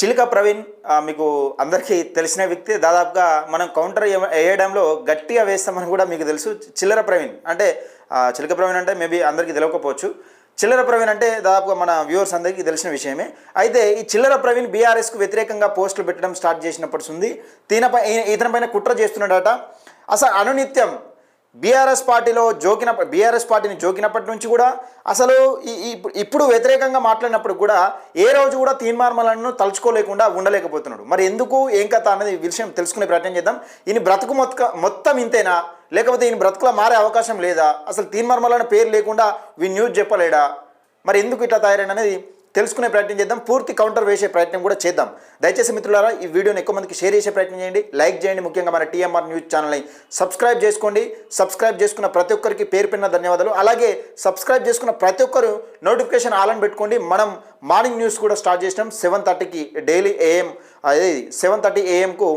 చిలుక ప్రవీణ్ మీకు అందరికీ తెలిసిన వ్యక్తి. దాదాపుగా మనం కౌంటర్ వేయడంలో గట్టిగా వేస్తామని కూడా మీకు తెలుసు. చిల్లర ప్రవీణ్ అంటే చిలుక ప్రవీణ్ అంటే మేబీ అందరికీ తెలియకపోవచ్చు. చిల్లర ప్రవీణ్ అంటే దాదాపుగా మన వ్యూవర్స్ అందరికీ తెలిసిన విషయమే. అయితే ఈ చిల్లర ప్రవీణ్ బీఆర్ఎస్కు వ్యతిరేకంగా పోస్టులు పెట్టడం స్టార్ట్ చేసినప్పటి ఉంది దీనిపై ఈతనపైన కుట్ర చేస్తున్నాడట. అసలు అనునిత్యం బీఆర్ఎస్ పార్టీలో జోకిన బీఆర్ఎస్ పార్టీని జోకినప్పటి నుంచి కూడా అసలు ఈ ఇప్పుడు వ్యతిరేకంగా మాట్లాడినప్పుడు కూడా ఏ రోజు కూడా తీర్మార్మలను తలుచుకోలేకుండా ఉండలేకపోతున్నాడు. మరి ఎందుకు? ఏం కథ అనేది విషయం తెలుసుకునే ప్రయత్నం చేద్దాం. ఈయన బ్రతుకు మొత్త మొత్తం ఇంతేనా? లేకపోతే ఈయన బ్రతుకులో మారే అవకాశం లేదా? అసలు తీర్మార్మలన్న పేరు లేకుండా వీ న్యూస్ చెప్పలేడా? మరి ఎందుకు ఇట్లా తయారైన అనేది తెలుసుకునే ప్రయత్నం చేద్దాం. పూర్తి కౌంటర్ వేసే ప్రయత్నం కూడా చేద్దాం. దయచేసి మిత్రులారా ఈ వీడియోని ఎక్కువ మందికి షేర్ చేసే ప్రయత్నం చేయండి. లైక్ చేయండి. ముఖ్యంగా మన టీఎంఆర్ న్యూస్ ఛానల్ని సబ్స్క్రైబ్ చేసుకోండి. సబ్స్క్రైబ్ చేసుకున్న ప్రతి ఒక్కరికి పేరు పిన్న ధన్యవాదాలు. అలాగే సబ్స్క్రైబ్ చేసుకున్న ప్రతి ఒక్కరు నోటిఫికేషన్ ఆల్ పెట్టుకోండి. మనం మార్నింగ్ న్యూస్ కూడా స్టార్ట్ చేసినాం. సెవెన్ థర్టీకి డైలీ ఏఎం అదే సెవెన్ థర్టీ ఏఎంకు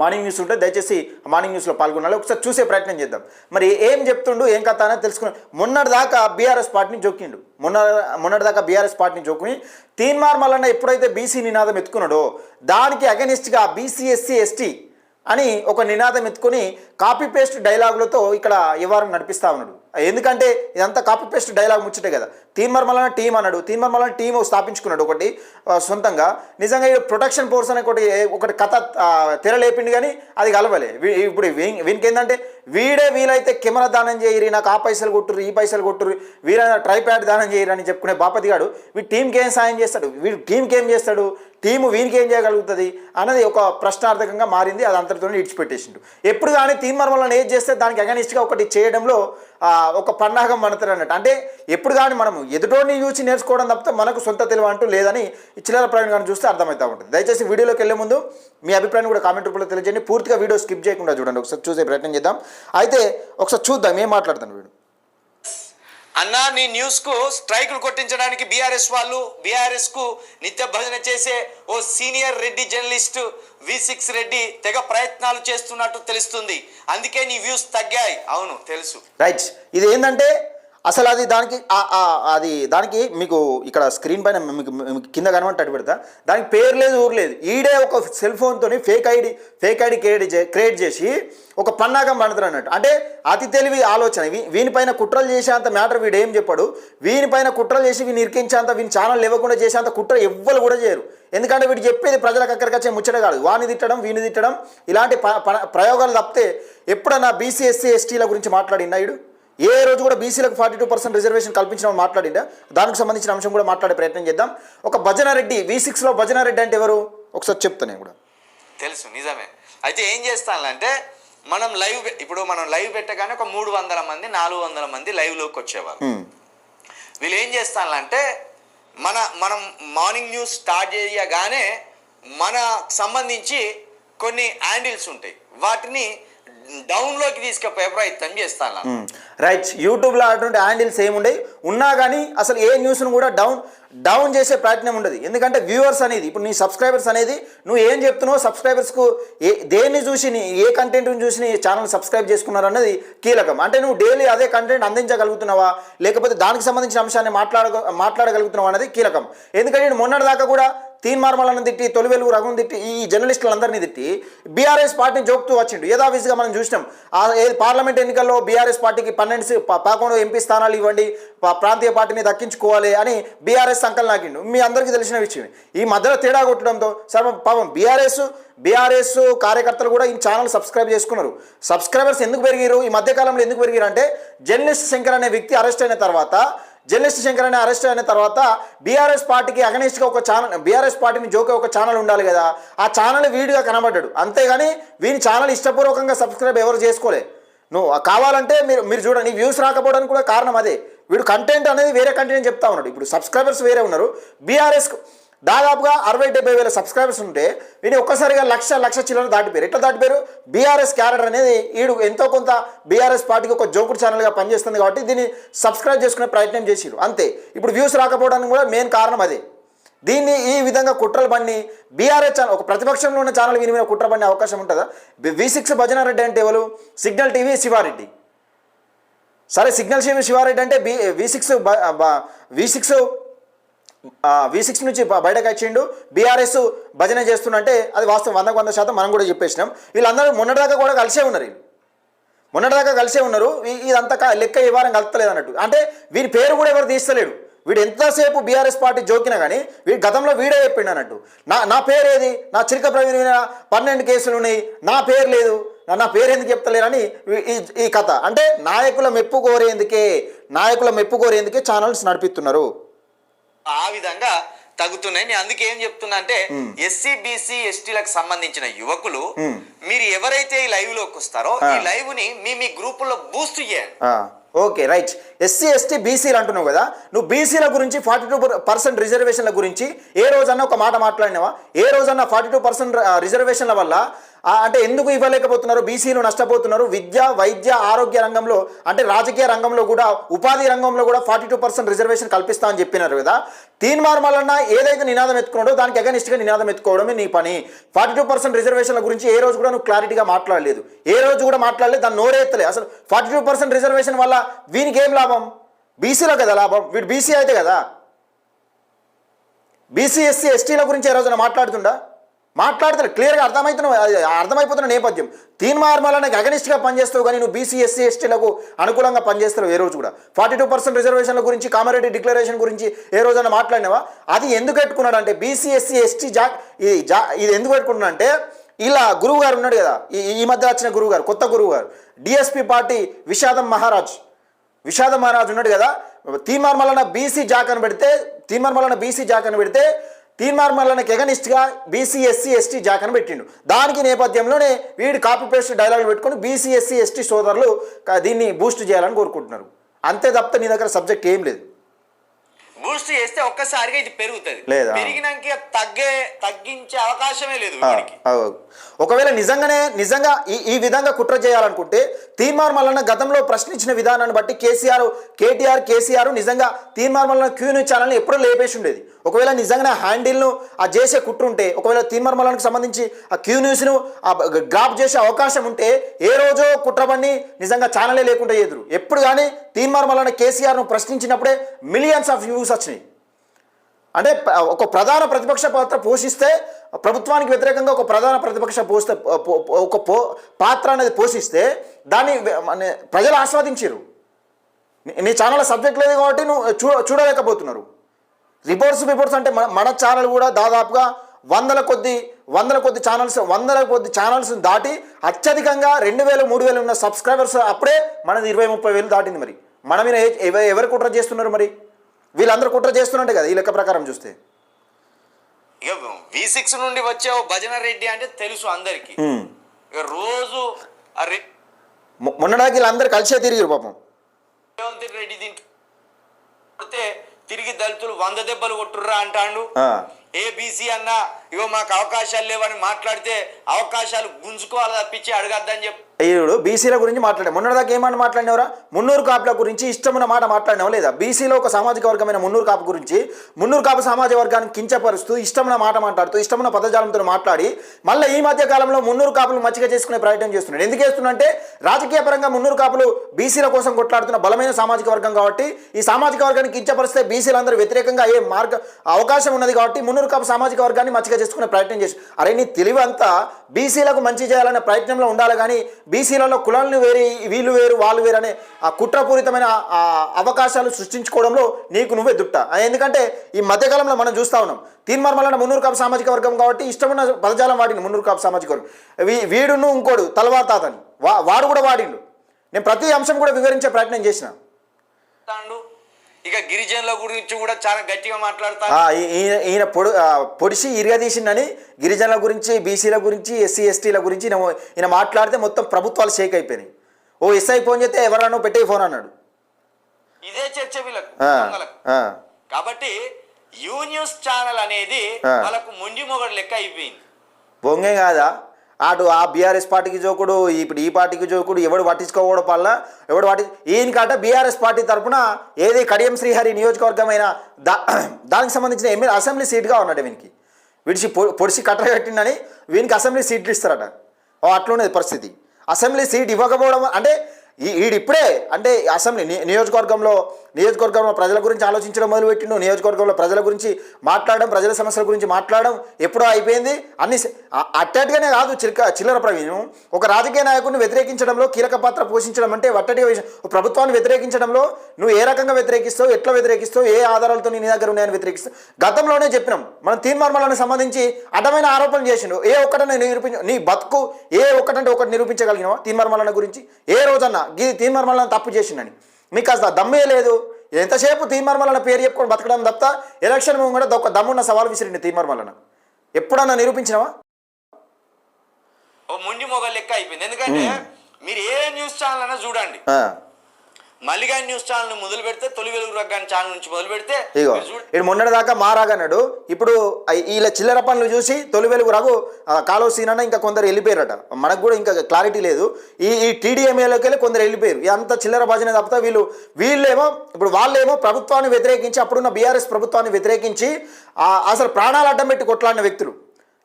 మార్నింగ్ న్యూస్ ఉంటే దయచేసి మార్నింగ్ న్యూస్లో పాల్గొనాలి. ఒకసారి చూసే ప్రయత్నం చేద్దాం. మరి ఏం చెప్తుండు ఏం కథ అనేది తెలుసుకుని మొన్నటి దాకా బీఆర్ఎస్ పార్టీని జోకిండు మొన్న మొన్నటి దాకా బీఆర్ఎస్ పార్టీని జోకుని తీన్మార్ మల్లన్న ఎప్పుడైతే బీసీ నినాదం ఎత్తుకున్నాడో దానికి అగెనిస్ట్గా బీసీ ఎస్సీ ఎస్టీ అని ఒక నినాదం ఎత్తుకొని కాపీ పేస్ట్ డైలాగులతో ఇక్కడ వ్యవహారం నడిపిస్తా ఉన్నాడు. ఎందుకంటే ఇదంతా కాపీ పేస్ట్ డైలాగ్ ముచ్చటే కదా. తీన్మర్మలన టీం అన్నాడు. తీన్మర్మలన టీం స్థాపించుకున్నాడు ఒకటి. సొంతంగా. నిజంగా ఈ ప్రొటెక్షన్ ఫోర్స్ అనే ఒకటి ఒకటి కథ తెరలేపిండి కానీ అది కలవలే. ఇప్పుడు వీ- వీనికి ఏంటంటే వీడే వీలైతే కెమెరా దానం చేయరు నాకు ఆ పైసలు కొట్టురు ఈ పైసలు కొట్టురు వీరైనా ట్రైప్యాడ్ దానం చేయరు అని చెప్పుకునే బాపతి గాడు వీడు టీంకి ఏం సాయం చేస్తాడు? వీడు టీంకి ఏం చేస్తాడు? టీము వీనికి ఏం చేయగలుగుతుంది? అన్నది ఒక ప్రశ్నార్థకంగా మారింది అది అంతటితో ఇడిచిపెట్టేసిండు. ఎప్పుడు కానీ తీర్మార్మలను ఏం చేస్తే దానికి అగనిస్ట్గా ఒకటి చేయడంలో ఒక పన్నాగం మనతారు అన్నట్టు అంటే ఎప్పుడు కానీ మనము ఎదుటోని చూసి నేర్చుకోవడం తప్పితే మనకు సొంత తెలివి అంటూ లేదని ఈ చిల్లర కానీ చూస్తే అర్థమవుతూ ఉంటుంది. దయచేసి వీడియోలోకి వెళ్ళే ముందు మీ అభిప్రాయం కూడా కామెంట్ రూపంలో తెలియజేయండి. పూర్తిగా వీడియో స్కిప్ చేయకుండా చూడండి. ఒకసారి చూసే ప్రయత్నం చేద్దాం. అయితే ఒకసారి చూద్దాం ఏం మాట్లాడతాను వీడు? అన్నా నీ న్యూస్కు స్ట్రైకులు కొట్టించడానికి బీఆర్ఎస్ వాళ్ళు బీఆర్ఎస్కు నిత్య భజన చేసే ఓ senior Reddy journalist V six Reddy తెగ ప్రయత్నాలు చేస్తున్నట్టు తెలుస్తుంది. అందుకే నీ వ్యూస్ తగ్గాయి. అవును తెలుసు. రైట్ ఇది ఏంటంటే అసలు అది దానికి అది దానికి మీకు ఇక్కడ స్క్రీన్ పైన మీకు కింద కనబడి పెడతా. దానికి పేరు లేదు ఊరు లేదు. ఈడే ఒక సెల్ ఫోన్తో fake ID fake ID create చే క్రియేట్ చేసి ఒక పన్నాగం పండుతారు అన్నట్టు. అంటే అతి తెలివి ఆలోచన. వీనిపైన కుట్రలు చేసేంత మ్యాటర్ వీడు ఏం చెప్పాడు? వీనిపైన కుట్రలు చేసి వీని ఇరికించేంత వీని ఛానల్ ఇవ్వకుండా చేసేంత కుట్ర ఎవ్వరు కూడా చేయరు. ఎందుకంటే వీడు చెప్పేది ప్రజలకు అక్కడికి వచ్చే ముచ్చట కాదు. వాని తిట్టడం వీని తిట్టడం ఇలాంటి ప- ప- ప్రయోగాలు తప్పితే ఎప్పుడన్నా బీసీ ఎస్సీ ఎస్టీల గురించి మాట్లాడిందా వీడు ఏ రోజు కూడా బీసీలకు ఫార్టీ టూ పర్సెంట్ రిజర్వేషన్ కల్పించిన మాట్లాడిందా? దానికి సంబంధించిన అంశం కూడా మాట్లాడే ప్రయత్నం చేద్దాం. ఒక భజన రెడ్డి వి సిక్స్లో భజన రెడ్డి అంటే ఎవరు? ఒకసారి చెప్తాను నేను కూడా. తెలుసు నిజమే. అయితే ఏం చేస్తానంటే మనం లైవ్ ఇప్పుడు మనం లైవ్ పెట్టగానే ఒక మూడు వందల మంది నాలుగు వందల మంది లైవ్లోకి వచ్చేవాళ్ళు. హ్మ్. వీళ్ళు ఏం చేస్తానంటే మన మనం మార్నింగ్ న్యూస్ స్టార్ట్ చేయగానే మన సంబంధించి కొన్ని హ్యాండిల్స్ ఉంటాయి. వాటిని డౌన్లోకి తీసుకుపోయే ప్రయత్నం చేస్తాను రైట్ యూట్యూబ్లో అటువంటి హ్యాండిల్స్ ఏముండయి? ఉన్నా కానీ అసలు ఏ న్యూస్ను కూడా డౌన్ డౌన్ చేసే ప్రయత్నం ఉండదు. ఎందుకంటే వ్యూవర్స్ అనేది ఇప్పుడు నీ సబ్స్క్రైబర్స్ అనేది నువ్వు ఏం చెప్తున్నావు సబ్స్క్రైబర్స్కు ఏ దేన్ని చూసి నీ ఏ కంటెంట్ని చూసి నీ ఛానల్ సబ్స్క్రైబ్ చేసుకున్నారు అన్నది కీలకం. అంటే నువ్వు డైలీ అదే కంటెంట్ అందించగలుగుతున్నావా? లేకపోతే దానికి సంబంధించిన అంశాన్ని మాట్లాడ మాట్లాడగలుగుతున్నావా అనేది కీలకం. ఎందుకంటే నేను మొన్నటి దాకా కూడా తీన్ మార్మలను తిట్టి తొలి వెలుగు రఘుని తిట్టి ఈ జర్నలిస్టులందరినీ తిట్టి బీఆర్ఎస్ పార్టీని జోక్తూ వచ్చిండు. యథావిధిగా మనం చూసినాం. ఏ- పార్లమెంట్ ఎన్నికల్లో బీఆర్ఎస్ పార్టీకి పన్నెండు పదకొండు ఎంపీ స్థానాలు ఇవ్వండి ప్రాంతీయ పార్టీని దక్కించుకోవాలి అని బీఆర్ఎస్ సంకల్ నాకిండు మీ అందరికీ తెలిసిన విషయం ఈ మధ్యలో తేడా కొట్టడంతో సరే పాపం బీఆర్ఎస్ బీఆర్ఎస్ కార్యకర్తలు కూడా ఈ ఛానల్ సబ్స్క్రైబ్ చేసుకున్నారు. సబ్స్క్రైబర్స్ ఎందుకు పెరిగారు ఈ మధ్యకాలంలో ఎందుకు పెరిగారు అంటే జర్నలిస్ట్ శంకర్ అనే వ్యక్తి అరెస్ట్ అయిన తర్వాత జర్నలిస్ట్ శంకర్ అనే అరెస్ట్ అయిన తర్వాత బీఆర్ఎస్ పార్టీకి అగనిస్ట్గా ఒక ఛానల్ బీఆర్ఎస్ పార్టీని జోకే ఒక ఛానల్ ఉండాలి కదా. ఆ ఛానల్ వీడిగా కనబడ్డాడు. అంతేగాని వీని ఛానల్ ఇష్టపూర్వకంగా సబ్స్క్రైబ్ ఎవరు చేసుకోలే. నువ్వు కావాలంటే మీరు మీరు చూడండి వ్యూస్ రాకపోవడానికి కూడా కారణం అదే. వీడు కంటెంట్ అనేది వేరే కంటెంట్ చెప్తా ఉన్నాడు. ఇప్పుడు సబ్స్క్రైబర్స్ వేరే ఉన్నారు. బీఆర్ఎస్ దాదాపుగా అరవై డెబ్బై వేల సబ్స్క్రైబర్స్ ఉంటే వీని ఒక్కసారిగా లక్ష లక్ష చిల్లర దాటిపోయారు. ఎట్లా దాటిపోయారు? బీఆర్ఎస్ క్యారెక్టర్ అనేది ఈడు ఎంతో కొంత బీఆర్ఎస్ పార్టీకి ఒక జోకుడు ఛానల్గా పనిచేస్తుంది కాబట్టి దీన్ని సబ్స్క్రైబ్ చేసుకునే ప్రయత్నం చేసిరు అంతే. ఇప్పుడు వ్యూస్ రాకపోవడానికి కూడా మెయిన్ కారణం అదే. దీన్ని ఈ విధంగా కుట్రలు బండి బీఆర్ఎస్ ఛానల్ ఒక ప్రతిపక్షంలో ఉన్న ఛానల్ వీని మీద కుట్ర బండి అవకాశం ఉంటుందా? వి సిక్స్ భజనారెడ్డి అంటే ఎవరు? Signal TV Shivareddy. సరే సిగ్నల్ టీవీ శివారెడ్డి అంటే B V six V six V six నుంచి బయటకు వచ్చిండు. బీఆర్ఎస్ భజన చేస్తుందంటే అది వాస్తవం. వందకు వంద శాతం మనం కూడా చెప్పేసినాం. వీళ్ళందరూ మొన్నటిదాకా కూడా కలిసే ఉన్నారు మొన్నటిదాకా కలిసే ఉన్నారు. ఇదంతా లెక్క ఈ వారం కలుస్తలేదు అన్నట్టు. అంటే వీరి పేరు కూడా ఎవరు తీస్తలేడు. వీడు ఎంతసేపు బీఆర్ఎస్ పార్టీ జోకినా కానీ వీడు గతంలో వీడే చెప్పిండు అన్నట్టు. నా నా పేరు ఏది నా చిలక ప్రవీణ పన్నెండు కేసులు ఉన్నాయి. నా పేరు లేదు. నా- నా పేరు ఎందుకు చెప్తలేరని ఈ ఈ కథ. అంటే నాయకుల మెప్పు కోరేందుకే నాయకుల మెప్పు కోరేందుకే ఛానల్స్ నడిపిస్తున్నారు. ఆ విధంగా తగ్గుతున్నాయి. నేను అందుకే ఏం చెప్తున్నా అంటే ఎస్సీ బీసీ ఎస్టీలకు సంబంధించిన యువకులు మీరు ఎవరైతే ఈ లైవ్లోకి వస్తారో ఈ లైవ్ని మీ మీ గ్రూపుల్లో బూస్ట్ చేయండి ఓకే రైట్. ఎస్సీ ఎస్టీ బీసీలు అంటున్నావు కదా నువ్వు బీసీల గురించి ఫార్టీ టూ పర్సెంట్ రిజర్వేషన్ల గురించి ఏ రోజన్నా ఒక మాట మాట్లాడినావా? ఏ రోజన్నా ఫార్టీ టూ పర్సెంట్ రిజర్వేషన్ల వల్ల అంటే ఎందుకు ఇవ్వలేకపోతున్నారు? బీసీలు నష్టపోతున్నారు. విద్య వైద్య ఆరోగ్య రంగంలో అంటే రాజకీయ రంగంలో కూడా ఉపాధి రంగంలో కూడా ఫార్టీ టూ పర్సెంట్ రిజర్వేషన్ కల్పిస్తా అని చెప్పినారు కదా. తీన్మార్ మల్లన్న ఏదైతే నినాదం ఎత్తుకున్నాడో దానికి అగనిస్ట్గా నినాదం ఎత్తుకోవడమే నీ పని. ఫార్టీ టూ పర్సెంట్ రిజర్వేషన్ల గురించి ఏ రోజు కూడా నువ్వు క్లారిటీగా మాట్లాడలేదు. ఏ రోజు కూడా మాట్లాడలేదు దాన్ని నోరేత్తలే అసలు ఫార్టీ టూ పర్సెంట్ రిజర్వేషన్ వల్ల వీనికి ఏం లాభం? బీసీలో కదా లాభం? వీడు బీసీ అయితే కదా? బీసీ ఎస్సీ ఎస్టీల గురించి ఏ రోజున మాట్లాడుతుండా? మాట్లాడుతున్నా క్లియర్గా అర్థమవుతున్న అర్థమైపోతున్న నేపథ్యం. తీన్మార్మలకి అగనిస్ట్గా పనిచేస్తావు కానీ నువ్వు బీసీ ఎస్సీ ఎస్టీలకు అనుకూలంగా పనిచేస్తావు ఏ రోజు కూడా. ఫార్టీ టూ పర్సెంట్ రిజర్వేషన్ల గురించి కామారెడ్డి డిక్లరేషన్ గురించి ఏ రోజైనా మాట్లాడినావా? అది ఎందుకు పెట్టుకున్నాడు అంటే బీసీ ఎస్సీ ఎస్టీ జా ఈ జా ఇది ఎందుకు పెట్టుకున్నాడు అంటే ఇలా గురువు గారు ఉన్నాడు కదా ఈ ఈ మధ్య వచ్చిన గురువు గారు కొత్త గురువు గారు డిఎస్పి పార్టీ విషాదం మహారాజ్. విషాదం మహారాజ్ ఉన్నాడు కదా తీన్మార్ బీసీ జాకను పెడితే తీన్మార్ బీసీ జాకను పెడితే తీన్మార్ మల్లన్నకి ఎగనిస్ట్గా బీసీ ఎస్సీ ఎస్టీ జాకను పెట్టిండు. దానికి నేపథ్యంలోనే వీడు కాపీ పేస్ట్ డైలాగులు పెట్టుకొని బీసీ ఎస్సీ ఎస్టీ సోదరులు దీన్ని బూస్ట్ చేయాలని కోరుకుంటున్నారు. అంతే తప్ప నీ దగ్గర సబ్జెక్ట్ ఏం లేదు. బూస్ట్ చేస్తే ఒక్కసారిగా ఇది పెరుగుతుంది. లేదా? పెరిగినాక తగ్గే తగ్గించే అవకాశమే లేదు ఒకవేళ నిజంగానే నిజంగా ఈ ఈ విధంగా కుట్ర చేయాలనుకుంటే తీన్మార్ మల్లన్న గతంలో ప్రశ్నించిన విధానాన్ని బట్టి కేసీఆర్ కేటీఆర్ కేసీఆర్ నిజంగా తీన్మార్ మల్లన్న క్యూ ఛానల్ని ఎప్పుడూ లేపేసి ఉండేది. ఒకవేళ నిజంగానే హ్యాండిల్ను ఆ చేసే కుట్ర ఉంటే ఒకవేళ తీన్మార్ సంబంధించి ఆ క్యూ న్యూస్ను ఆ గ్రాప్ చేసే అవకాశం ఉంటే ఏ రోజో కుట్రబండి నిజంగా ఛానలే లేకుండా ఎదురు. ఎప్పుడు కానీ తీన్మార్ కేసీఆర్ను ప్రశ్నించినప్పుడే మిలియన్స్ ఆఫ్ వ్యూస్ వచ్చినాయి. అంటే ఒక ప్రధాన ప్రతిపక్ష పాత్ర పోషిస్తే ప్రభుత్వానికి వ్యతిరేకంగా ఒక ప్రధాన ప్రతిపక్ష పోస్తే ఒక పో పాత్ర అనేది పోషిస్తే దాన్ని మన ప్రజలు ఆస్వాదించారు నీ- ఛానల్ సబ్జెక్ట్ లేదు కాబట్టి నువ్వు చూ చూడలేకపోతున్నారు. రిపోర్ట్స్ రిపోర్ట్స్ అంటే మన మన ఛానల్ కూడా దాదాపుగా వందల కొద్ది వందల కొద్ది ఛానల్స్ వందల కొద్ది ఛానల్స్ దాటి అత్యధికంగా రెండు వేలు మూడు వేలు ఉన్న సబ్స్క్రైబర్స్ అప్పుడే మనది ఇరవై ముప్పై వేలు దాటింది మరి. మన మీద ఎవరు కుట్ర చేస్తున్నారు మరి? వీళ్ళందరూ కుట్ర చేస్తున్నట్టే కదా ఈ లెక్క ప్రకారం చూస్తే. వి సిక్స్ నుండి వచ్చే భజన రెడ్డి అంటే తెలుసు అందరికి. రోజు ఆ రెడ్డి మొ- మొన్నటిదాకా వీళ్ళందరూ కలిసే తిరిగిరు పాపం. రేవంత్ రెడ్డి దీంట్లో తిరిగి దళితులు వంద దెబ్బలు కొట్టుర్రా అంటాడు ఆ. ఏ బీసీ అన్న ఇగో మాకు అవకాశాలు లేవని మాట్లాడితే అవకాశాలు గుంజుకోవాలి తప్పించి అడగద్దని చెప్పి ఈరోడు బీసీల గురించి మాట్లాడే. మొన్నటిదాకా ఏమన్నా మాట్లాడినవరా? మున్నూరు కాపుల గురించి ఇష్టమైన మాట మాట్లాడినావు లేదా? బీసీలో ఒక సామాజిక వర్గమైన మున్నూరు కాపు గురించి మున్నూరు కాపు సామాజిక వర్గాన్ని కించపరుస్తూ ఇష్టమైన మాట మాట్లాడుతూ ఇష్టమైన పదజాలంతో మాట్లాడి మళ్ళీ ఈ మధ్య కాలంలో మున్నూరు కాపులు మచ్చిక చేసుకునే ప్రయత్నం చేస్తున్నాడు. ఎందుకు చేస్తున్నంటే రాజకీయ పరంగా మున్నూరు కాపులు బీసీల కోసం కొట్లాడుతున్న బలమైన సామాజిక వర్గం కాబట్టి ఈ సామాజిక వర్గాన్ని కించపరిస్తే బీసీలందరూ వ్యతిరేకంగా ఏ మార్గ అవకాశం ఉన్నది కాబట్టి మున్నూరు కాపు సామాజిక వర్గాన్ని మచ్చిక చేసుకునే ప్రయత్నం చేసి అరే నీ తెలివి అంతా బీసీలకు మంచి చేయాలనే ప్రయత్నంలో ఉండాలి కానీ బీసీలలో కులాలను వేరు వీళ్ళు వేరు వాళ్ళు వేరు అనే ఆ కుట్రపూరితమైన ఆ అవకాశాలు సృష్టించుకోవడంలో నీకు నువ్వే దుట్ట. ఎందుకంటే ఈ మధ్యకాలంలో మనం చూస్తూ ఉన్నాం. తీన్మార్మలన్న మున్నూరు కాపు సామాజిక వర్గం కాబట్టి ఇష్టమైన పదజాలం వాడింది మున్నూరు కాపు సామాజిక వర్గం. వీ వీడును ఇంకోడు తలవార్ తాతని. వా వాడు కూడా వాడిండు నేను ప్రతి అంశం కూడా వివరించే ప్రయత్నం చేసిన. ఇక గిరిజనుల గురించి కూడా చాలా గట్టిగా ఈ- ఈయన పొడి ఆ, పొడిచి ఇరగదీసిండని గిరిజనుల గురించి బీసీల గురించి ఎస్సీ ఎస్టీల గురించి ఈయన మాట్లాడితే మొత్తం ప్రభుత్వాలు షేక్ అయిపోయినాయి. ఓ ఎస్ఐ ఫోన్ చేస్తే ఎవరన్నా పెట్టే ఫోన్ అన్నాడు. ఇదే చర్చ వీళ్ళకు కాబట్టి యూ న్యూస్ ఛానల్ అనేది. వాళ్ళకు ముండి మొగడు లెక్క అయిపోయింది. బొంగే కాదా? అటు ఆ బీఆర్ఎస్ పార్టీకి జోకుడు ఇప్పుడు ఈ పార్టీకి జోకుడు ఎవడు పట్టించుకోవడం వల్ల ఎవడు పట్టి ఈయనకంట బీఆర్ఎస్ పార్టీ తరఫున ఏది కడియం శ్రీహరి నియోజకవర్గమైన దా దానికి సంబంధించిన ఎమ్మెల్యే అసెంబ్లీ సీట్గా ఉన్నాడు వీనికి విడిచి పొడిచి పొడిచి కట్టిండని వీనికి అసెంబ్లీ సీట్లు ఇస్తారట. ఓ అట్లున్నది పరిస్థితి. అసెంబ్లీ సీట్ ఇవ్వకపోవడం అంటే ఈడు ఇప్పుడే అంటే అసెంబ్లీ ని- నియోజకవర్గంలో నియోజకవర్గంలో ప్రజల గురించి ఆలోచించడం మొదలుపెట్టిండు నియోజకవర్గంలో ప్రజల గురించి మాట్లాడడం ప్రజల సమస్యల గురించి మాట్లాడడం ఎప్పుడో అయిపోయింది. అన్ని స- కాదు చిలక చిల్లర ప్రవీణ్. ఒక రాజకీయ నాయకుడిని వ్యతిరేకించడంలో కీలక పాత్ర పోషించడం అంటే వట్టటిగా విషయం. ప్రభుత్వాన్ని వ్యతిరేకించడంలో నువ్వు ఏ రకంగా వ్యతిరేకిస్తావు ఎట్లా వ్యతిరేకిస్తావు ఏ ఆధారాలతో నీ దగ్గర ఉన్నాయని వ్యతిరేకిస్తావు? గతంలోనే చెప్పినాం. మనం తీర్మానాలకు సంబంధించి అడ్డమైన ఆరోపణలు చేసిండు. ఏ ఒక్కటనే నిరూపించ నీ బతుకు ఏ ఒక్కటంటే ఒకటి నిరూపించగలిగినావా తీర్మానాల గురించి? ఏ రోజన్నా గీ తీర్మానాలను తప్పు చేసిండని. మీకు అసలు దమ్మే లేదు ఎంతసేపు తీర్మానాల పేరు చెప్పుకొని బతకడం తప్ప ఎలక్షన్ కూడా ఒక దమ్మున్న సవాల్ విసిరింది తీర్మానాలను ఎప్పుడన్నా నిరూపించినావా? ఓ ముండి మొగ లెక్క అయిపోయింది. ఎందుకంటే మీరు ఏ న్యూస్ ఛానల్ అయినా చూడండి. మల్లిగా న్యూస్ ఛానల్ మొదలు పెడితే తొలి వెలుగు రగ్గాని ఛానల్ నుంచి మొదలు పెడితే ఇగో ఇడు మొన్నటిదాకా మారాగన్నాడు ఇప్పుడు వీళ్ళ చిల్లర పనులు చూసి తొలి వెలుగు రఘు కాలువ సీనన్న ఇంకా కొందరు వెళ్ళిపోయారట. మనకు కూడా ఇంకా క్లారిటీ లేదు. ఈ ఈ టీడీఎంఏలోకి వెళ్ళి కొందరు వెళ్ళిపోయారు. అంత చిల్లర భజన తప్పితే వీళ్ళు వీళ్ళేమో ఇప్పుడు వాళ్ళేమో ప్రభుత్వాన్ని వ్యతిరేకించి అప్పుడున్న బీఆర్ఎస్ ప్రభుత్వాన్ని వ్యతిరేకించి అసలు ప్రాణాలు అడ్డం పెట్టి కొట్లాడిన వ్యక్తులు.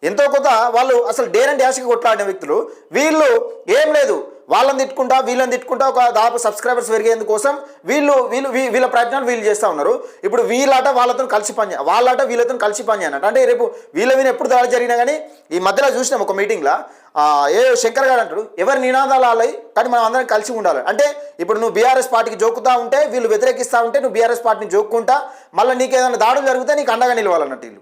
ఎంతో కొంత వాళ్ళు అసలు డేర్ అండ్ కొట్లాడిన వ్యక్తులు. వీళ్ళు ఏం లేదు. వాళ్ళని తిట్టుకుంటా వీళ్ళని తిట్టుకుంటా ఒక దాపు సబ్స్క్రైబర్స్ పెరిగేందుకోసం వీళ్ళు వీళ్ళు వీ- వీళ్ళ ప్రయత్నాలు వీళ్ళు చేస్తూ ఉన్నారు. ఇప్పుడు వీళ్ళట వాళ్ళతో కలిసి పని వాళ్ళట వీళ్ళతో కలిసి పని అన్నట్టు అంటే రేపు వీళ్ళ మీద ఎప్పుడు దాడి జరిగినా కానీ ఈ మధ్యలో చూసినాం ఒక మీటింగ్లో ఏ శంకర్ గారు అంటాడు ఎవరి నినాదాలు వాళ్ళవి కానీ మనం అందరం కలిసి ఉండాలి. అంటే ఇప్పుడు నువ్వు బీఆర్ఎస్ పార్టీకి జోకుతా ఉంటే వీళ్ళు వ్యతిరేకిస్తూ ఉంటే నువ్వు బీఆర్ఎస్ పార్టీని జోక్కుంటా మళ్ళీ నీకు ఏదైనా దాడులు జరిగితే నీకు అండగా నిలవాలన్నట్టు వీళ్ళు.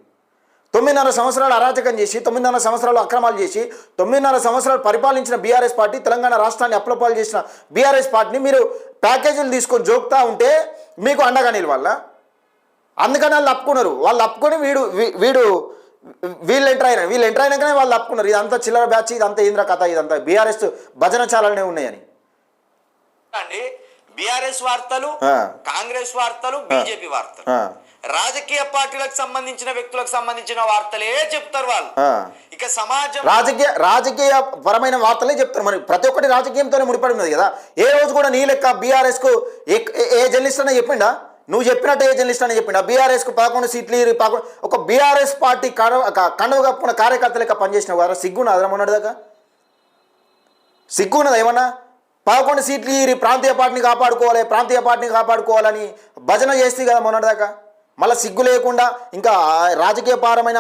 తొమ్మిదిన్నర సంవత్సరాలు అరాచకం చేసి తొమ్మిదిన్నర సంవత్సరాలు అక్రమాలు చేసి తొమ్మిదిన్నర సంవత్సరాలు పరిపాలించిన బీఆర్ఎస్ పార్టీ తెలంగాణ రాష్ట్రాన్ని అప్లపాలు చేసిన బీఆర్ఎస్ పార్టీని మీరు ప్యాకేజీలు తీసుకొని జోకుతా ఉంటే మీకు అండగా నిలవాల? అందుకని వాళ్ళు అప్పుకున్నారు వాళ్ళు అప్పుకొని వీడు వీడు వీళ్ళు ఎంటర్ అయినా వీళ్ళు ఎంటర్ అయినాకనే వాళ్ళు అప్పుకున్నారు ఇదంతా చిల్లర బ్యాచ్ ఇదంతా ఇంద్ర కథ ఇదంతా బీఆర్ఎస్ భజన చాలానే ఉన్నాయని. బీఆర్ఎస్ వార్తలు. కాంగ్రెస్ వార్తలు బీజేపీ వార్తలు. రాజకీయ పార్టీలకు సంబంధించిన వ్యక్తులకు సంబంధించిన వార్తలే చెప్తారు వాళ్ళు. ఇక సమాజం రాజకీయ రాజకీయ పరమైన వార్తలే చెప్తారు మరి. ప్రతి ఒక్కటి రాజకీయంతోనే ముడిపడి ఉన్నది కదా. ఏ రోజు కూడా నీ లెక్క బీఆర్ఎస్కు ఏ ఏ జర్నలిస్ట్ అనే చెప్పిండా? నువ్వు చెప్పినట్టు ఏ జర్నలిస్ట్ అని చెప్పిండా? బీఆర్ఎస్కు పదకొండు సీట్లు పదకొండు ఒక బీఆర్ఎస్ పార్టీ కండవ కప్పుకున్న కార్యకర్త లెక్క పనిచేసిన వారు సిగ్గున్న అదరమన్నాడు దాకా? సిగ్గున్నది ఏమన్నా? పదకొండు సీట్లు ఈ ప్రాంతీయ పార్టీని కాపాడుకోవాలి ప్రాంతీయ పార్టీని కాపాడుకోవాలని భజన చేస్తే కదా మొన్నటిదాకా మళ్ళీ సిగ్గు లేకుండా ఇంకా రాజకీయపారమైన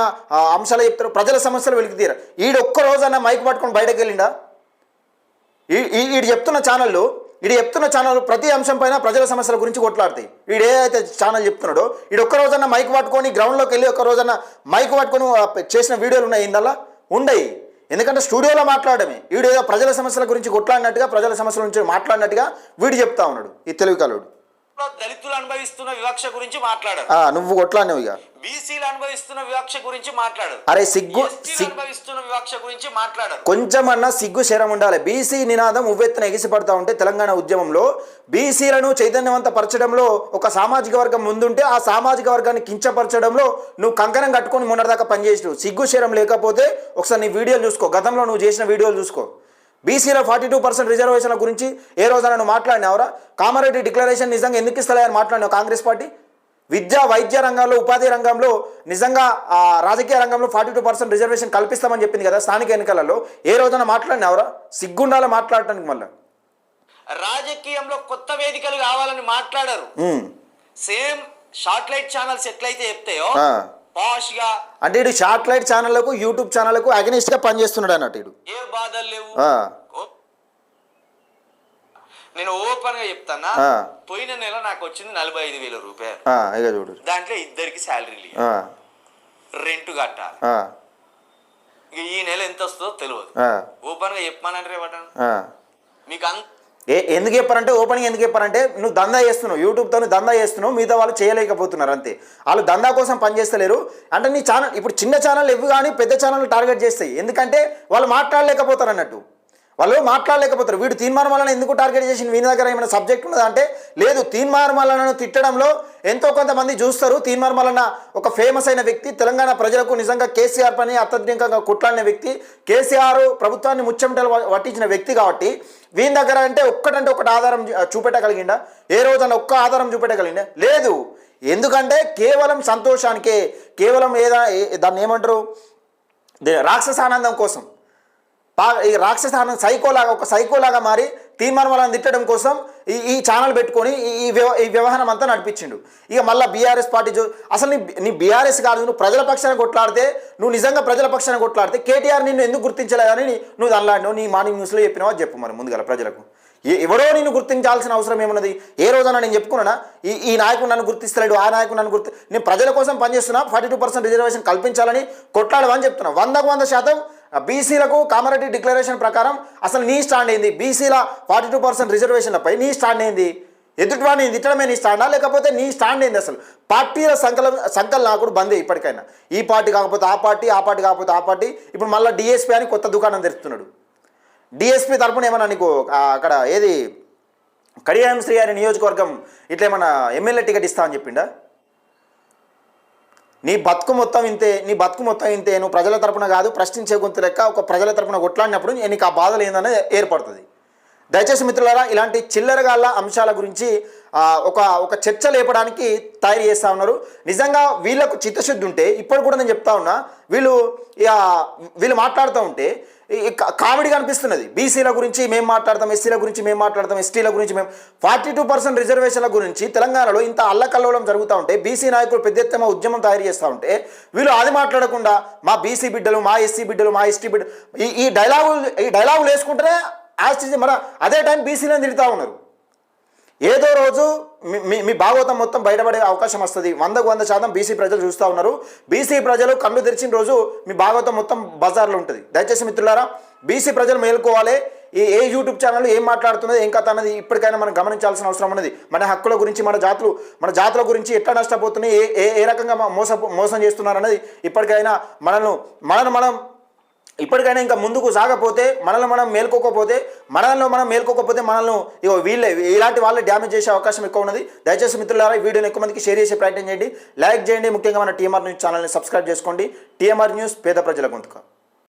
అంశాలు చెప్తారు. ప్రజల సమస్యలు వెలికితీరు ఈడు ఒక్క రోజన్నా మైక్ పట్టుకొని బయటకు వెళ్ళిండా? ఈ ఈడు చెప్తున్న ఛానళ్ళు ఈడు చెప్తున్న ఛానల్ ప్రతి అంశం పైన ప్రజల సమస్యల గురించి కొట్లాడతాయి. వీడు ఏదైతే ఛానల్ చెప్తున్నాడో ఈడు ఒక్క రోజన్నా మైక్ పట్టుకొని గ్రౌండ్లోకి వెళ్ళి ఒక్క రోజన్నా మైక్ పట్టుకొని చేసిన వీడియోలు ఉన్నాయి ఇందల్లా? ఉండయి. ఎందుకంటే స్టూడియోలో మాట్లాడమే. వీడు ఏదో ప్రజల సమస్యల గురించి కొట్లాడినట్టుగా ప్రజల సమస్యల గురించి మాట్లాడినట్టుగా వీడు చెప్తా ఉన్నాడు ఈ తెలుగు కలుడు దళితులు అనుభవిస్తున్న వివక్ష గురించి మాట్లాడారు. ఆ, నువ్వు కొట్లాడినవు ఇక. బీసీలు అనుభవిస్తున్న వివక్ష గురించి మాట్లాడారు. అరే సిగ్గు అనుభవిస్తున్న వివక్ష గురించి మాట్లాడారు. కొంచెమన్నా సిగ్గు శరం ఉండాలి. బీసీ నినాదం ఉవ్వెత్తున ఎగిసిపడతా ఉంటే తెలంగాణ ఉద్యమంలో బీసీలను చైతన్యవంతపరచడంలో ఒక సామాజిక వర్గం ముందుంటే ఆ సామాజిక వర్గాన్ని కించపరచడంలో నువ్వు కంకణం కట్టుకొని మొన్నటిదాకా పనిచేసినావు. సిగ్గు శరం లేకపోతే ఒకసారి నీ వీడియోలు చూసుకో. గతంలో నువ్వు చేసిన వీడియోలు చూసుకో. బీసీలో ఫార్టీ టూ పర్సెంట్ రిజర్వేషన్ల గురించి ఏ రోజైనా నువ్వు మాట్లాడినావురా? కామారెడ్డి డిక్లరేషన్ నిజంగా ఎందుకు ఇస్తలేదని మాట్లాడినావు కాంగ్రెస్ పార్టీ? విద్య వైద్య రంగంలో ఉపాధి రంగంలో నిజంగా ఆ, రాజకీయ రంగంలో ఫార్టీ టూ పర్సెంట్ రిజర్వేషన్ కల్పిస్తామని చెప్పింది కదా స్థానిక ఎన్నికలలో. ఏ రోజున మాట్లాడినావరా? సిగ్గుండాలి మాట్లాడటానికి మళ్ళీ. రాజకీయంలో కొత్త వేదికలు కావాలని మాట్లాడారు. సేమ్ షార్ట్ లైట్ ఛానల్స్ ఎట్లయితే చెప్తాయో అంటే ఇటు షార్ట్ లైట్ ఛానళ్ళకు యూట్యూబ్ ఛానళ్ళకు అగనిస్ట్గా పనిచేస్తున్నాడు అన్నట్టు ఇడు ఏ బాధలు లేవు? నేను ఓపెన్గా చెప్తానా. పోయిన నెల నాకు వచ్చింది నలభై ఐదు వేల రూపాయలు. చూడు. దాంట్లో ఇద్దరికి శాలరీ రెంట్ కట్టాలి. ఈ నెల ఎంత వస్తుందో తెలియదు. ఓపెన్గా చెప్పమనంటే. మీకు అంత ఏ ఎందుకు చెప్పారంటే ఓపెనింగ్ ఎందుకు చెప్పారంటే నువ్వు దందా చేస్తున్నావు యూట్యూబ్తో దందా చేస్తున్నావు మిగతా వాళ్ళు చేయలేకపోతున్నారు అంతే. వాళ్ళు దందా కోసం పనిచేస్తలేరు అంటే నీ ఛానల్ ఇప్పుడు చిన్న ఛానల్ ఇవి కానీ పెద్ద ఛానల్ టార్గెట్ చేస్తాయి. ఎందుకంటే వాళ్ళు మాట్లాడలేకపోతారు అన్నట్టు. వాళ్ళు మాట్లాడలేకపోతారు. వీడు తీర్మానం ఎందుకు టార్గెట్ చేసి వీని దగ్గర ఏమైనా సబ్జెక్ట్ ఉన్నదా అంటే లేదు తీర్మానం తిట్టడంలో ఎంతో కొంతమంది చూస్తారు. తీర్మానం ఒక ఫేమస్ అయిన వ్యక్తి తెలంగాణ ప్రజలకు నిజంగా కేసీఆర్ పని అత్యధికంగా కొట్లాడిన వ్యక్తి కేసీఆర్ ప్రభుత్వాన్ని ముచ్చెమటలు పట్టించిన వ్యక్తి కాబట్టి వీని దగ్గర అంటే ఒక్కటంటే ఒకటి ఆధారం చూపెట్టగలిగిండా? ఏ రోజన్నా ఒక్క ఆధారం చూపెట్టగలిగిందా లేదు. ఎందుకంటే కేవలం సంతోషానికే కేవలం ఏదా దాన్ని ఏమంటారు? దే- కోసం. బాగా ఈ రాక్షస ఆనందం సైకోలాగా ఒక సైకోలాగా మారి తీర్మానం వాళ్ళని తిట్టడం కోసం ఈ ఈ ఛానల్ పెట్టుకొని ఈ ఈ ఈ వ్యవహారం అంతా నడిపించిండు. ఇక మళ్ళీ బీఆర్ఎస్ పార్టీ చూ అసలు నీ నీ బీఆర్ఎస్ కాదు నువ్వు ప్రజల పక్షాన కొట్లాడితే నువ్వు నిజంగా ప్రజల పక్షాన కొట్లాడితే కేటీఆర్ నిన్ను ఎందుకు గుర్తించలేదని అని నువ్వు అల్లాడినావు నీ మార్నింగ్ న్యూస్లో చెప్పినావా? చెప్పు మరి ముందుగా ప్రజలకు. ఏ- ఎవరో నేను గుర్తించాల్సిన అవసరం ఏమున్నది? ఏ రోజైనా నేను చెప్పుకున్నా ఈ ఈ నాయకుడు నన్ను గుర్తిస్తలేడు ఆ నాయకుడు నన్ను గుర్తి నేను ప్రజల కోసం పనిచేస్తున్నా ఫార్టీ టూ పర్సెంట్ రిజర్వేషన్ కల్పించాలని కొట్లాడమని చెప్తున్నా. వందకు వంద శాతం బీసీలకు కామారెడ్డి డిక్లరేషన్ ప్రకారం అసలు నీ స్టాండ్ ఏంది? బీసీల ఫార్టీ టూ పర్సెంట్ రిజర్వేషన్లపై నీ స్టాండ్ ఏంది? ఎదుటివాడిని తిట్టడమే నీ స్టాండా? లేకపోతే నీ స్టాండ్ ఏంది అసలు? పార్టీల సంకలం సంకలనాకుడు బందే ఇప్పటికైనా. ఈ పార్టీ కాకపోతే ఆ పార్టీ ఆ పార్టీ కాకపోతే ఆ పార్టీ. ఇప్పుడు మళ్ళీ డిఎస్పీ అని కొత్త దుకాణం తెరుస్తున్నాడు. డిఎస్పీ తరపున ఏమన్నా నీకు అక్కడ ఏది? కడియాం శ్రీ అనే నియోజకవర్గం ఇట్లా ఏమన్నా ఎమ్మెల్యే టికెట్ ఇస్తా అని చెప్పిండా? నీ బతుకు మొత్తం ఇంతే నీ బతుకు మొత్తం ఇంతే నువ్వు ప్రజల తరపున కాదు ప్రశ్నించే గొంతు లెక్క ఒక ప్రజల తరపున కొట్లాడినప్పుడు నీకు ఆ బాధలు ఏందనేది ఏర్పడుతుంది. దయచేసి మిత్రులారా ఇలాంటి చిల్లరగాళ్ళ అంశాల గురించి ఒక ఒక చర్చ లేపడానికి తయారు చేస్తూ ఉన్నారు. నిజంగా వీళ్ళకు చిత్తశుద్ధి ఉంటే ఇప్పుడు కూడా నేను చెప్తా ఉన్నా వీళ్ళు ఇక వీళ్ళు మాట్లాడుతూ ఉంటే కామెడీగా అనిపిస్తున్నది. బీసీల గురించి మేము మాట్లాడతాం ఎస్సీల గురించి మేము మాట్లాడతాం ఎస్టీల గురించి మేము ఫార్టీ టూ పర్సెంట్ రిజర్వేషన్ల గురించి తెలంగాణలో ఇంత అల్లకల్లోలం జరుగుతూ ఉంటే బీసీ నాయకులు పెద్ద ఎత్తున ఉద్యమం తయారు చేస్తూ ఉంటే వీళ్ళు అది మాట్లాడకుండా మా బీసీ బిడ్డలు మా ఎస్సీ బిడ్డలు మా ఎస్టీ బిడ్డలు ఈ ఈ డైలాగులు ఈ డైలాగులు వేసుకుంటేనే ఆస్తి మన అదే టైం బీసీలను తిడుతూ ఉన్నారు. ఏదో రోజు మీ- మీ భాగవతం మొత్తం బయటపడే అవకాశం వస్తుంది. వందకు వంద శాతం బీసీ ప్రజలు చూస్తూ ఉన్నారు. బీసీ ప్రజలు కళ్ళు తెరిచిన రోజు మీ భాగవతం మొత్తం బజార్లో ఉంటుంది. దయచేసి మిత్రులారా బీసీ ప్రజలు మేలుకోవాలి. ఈ ఏ యూట్యూబ్ ఛానల్ ఏం మాట్లాడుతున్నది ఏం కథ అనేది ఇప్పటికైనా మనం గమనించాల్సిన అవసరం ఉన్నది. మన హక్కుల గురించి మన జాతులు మన జాతుల గురించి ఎట్లా నష్టపోతున్నాయి ఏ ఏ ఏ రకంగా మోస మోసం చేస్తున్నారు అనేది ఇప్పటికైనా మనల్ని మనల్ని మనం ఇప్పటికైనా ఇంకా ముందుకు సాగపోతే మనల్ని మనం మేల్కోకపోతే మనల్ని మనం మేల్కోకపోతే మనల్ని ఇగో వీళ్ళే ఇలాంటి వాళ్ళే డ్యామేజ్ చేసే అవకాశం ఎక్కువ ఉన్నది. దయచేసి మిత్రులారా ఈ వీడియోని ఎక్కువ మందికి షేర్ చేసే ప్రయత్నం చేయండి. లైక్ చేయండి. ముఖ్యంగా మన టీఎంఆర్ న్యూస్ ఛానల్ని సబ్స్క్రైబ్ చేసుకోండి. టీఎంఆర్ న్యూస్ పేద ప్రజల గొంతుక.